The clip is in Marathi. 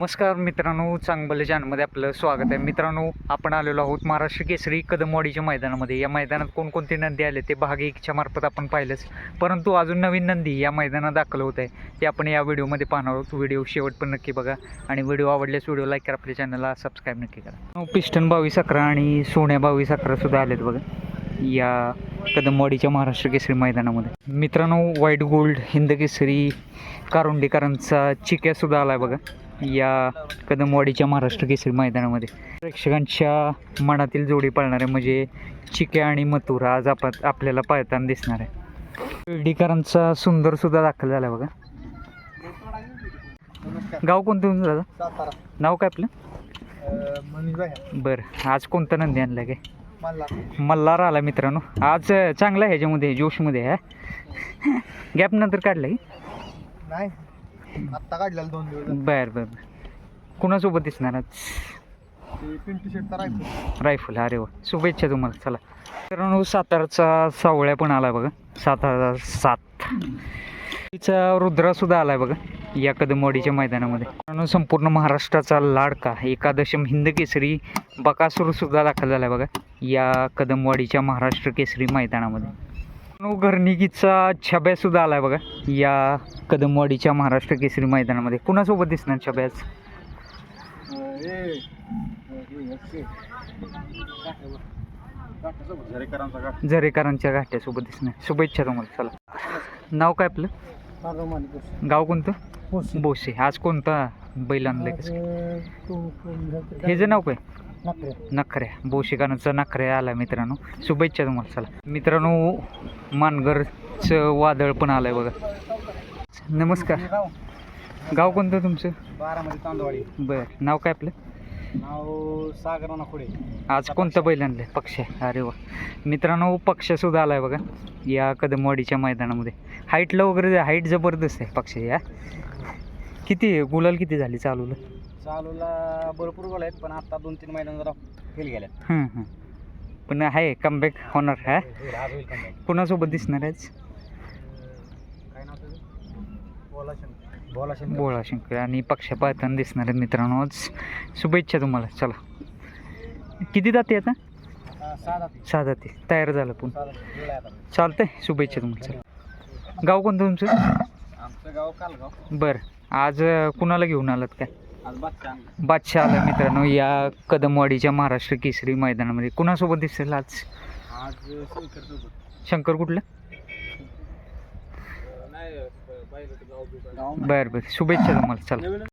नमस्कार मित्रांनो चांगबले चॅनलमध्ये आपलं स्वागत आहे. मित्रांनो आपण आलेलो आहोत महाराष्ट्र केसरी कदमवाडीच्या मैदानामध्ये. या मैदानात कोणकोणती नंदी आले ते भाग एकच्या मार्फत आपण पाहिलंच. परंतु अजून नवीन नंदी या मैदानात दाखल होत आहे. ते आपण या व्हिडिओमध्ये पाहणार आहोत. व्हिडिओ शेवट पण नक्की बघा. आणि व्हिडिओ आवडल्यास व्हिडिओ लाईक करा आपल्या चॅनलला सबस्क्राईब नक्की करा. पिस्टन बावीस अकरा आणि सोन्या बावीस अकरासुद्धा आलेत बघा. या कदमवाडीच्या महाराष्ट्र केसरी मैदानामध्ये. मित्रांनो व्हाईट गोल्ड हिंद केसरी कारुंडेकरांचा चिक्यासुद्धा आला आहे बघा. या कदमवाडीच्या महाराष्ट्र केसरी मैदानामध्ये. प्रेक्षकांच्या मनातील जोडी पळणार म्हणजे चिक्या आणि मथुर आज आपण आपल्याला पाळताना दिसणार आहे. शिर्डीकरांचा सुंदर सुद्धा दाखल झाला बघा. गाव कोणतं तुमचं दादा? नाव काय आपलं? बरं आज कोणतं नंदी आणलं काय? मला मल्हार आला मित्रांनो. आज चांगला ह्याच्यामध्ये जोशमध्ये आहे. गॅप नंतर काढलं की? नाही. आत्ता काढलेला दोन दिवस झाले. बरं बरं बरं. कुणासोबत दिसणार आज? ते पिंटू शेटचा रायफल. रायफल अरे वा. शुभेच्छा तुम्हाला चला. मित्रांनो सातारचा सावळ्या पण आलाय बघा. सात हजार सात. तिचा रुद्रा सुद्धा आलाय बघा या कदमवाडीच्या मैदानामध्ये. मित्रांनो संपूर्ण महाराष्ट्राचा लाडका एकादशम हिंद केसरी बकासूर सुद्धा दाखल झालाय बघा या कदमवाडीच्या महाराष्ट्र केसरी मैदानामध्ये. घरणिकीचा छब्या सुद्धा आलाय बघा. या कदमवाडीच्या महाराष्ट्र केसरी मैदानामध्ये. कुणासोबत दिसणार छब्याच झरेकरांच्या घाट्यासोबत दिसणार. शुभेच्छा तुम्हाला. चला. नाव काय आपलं? गाव कोणतं? बोसे. आज कोणता बैल आणलंय कसं हे जे नाव काय? नखऱ्या. बोशेकरांचा नखऱ्या आला मित्रांनो. शुभेच्छा तुम्हाला. चला. मित्रांनो मानगरचं वादळ पण आलंय बघा. नमस्कार. गाव? कोणतं तुमचं? बारामध्ये तांदवाडी. बरं. नाव काय आपलं? नाव सागराना पुढे आज कोणतं बैल आणलंय पक्ष. अरे वा. मित्रांनो पक्ष सुद्धा आलाय बघा. या कदमवाडीच्या मैदानामध्ये. हाईटला वगैरे हाईट जबरदस्त आहे पक्ष या. किती गुलाल किती झाली चालूला? चालूला भरपूर गोल आहेत पण आता दोन तीन महिन्यां जरा फेल गेल्यात. हं हं पण आहे कमबॅक होणार हा? होईल, आज होईल comeback. कुणासोबत दिसणार आहेच काय नाव बोला शंकर. बोळा शंकर. आणि पक्ष पाहताना दिसणार आहेत मित्रांनो. आज शुभेच्छा तुम्हाला. चला. किती जाते आता सहा जाती. तयार झालं पण. चालतंय. शुभेच्छा तुम्हाला. चला. गाव कोणतं तुमचं? आमचं गाव कालगाव. बरं. आज कुणाला घेऊन आलात काय? बादशाह आला. मित्रांनो. या कदमवाडीच्या महाराष्ट्र केसरी मैदानामध्ये. कुणासोबत दिसेल आज? शंकर कुठलं नाही पाहिलं गाव बरं बरं. शुभेच्छा तुम्हाला. चला.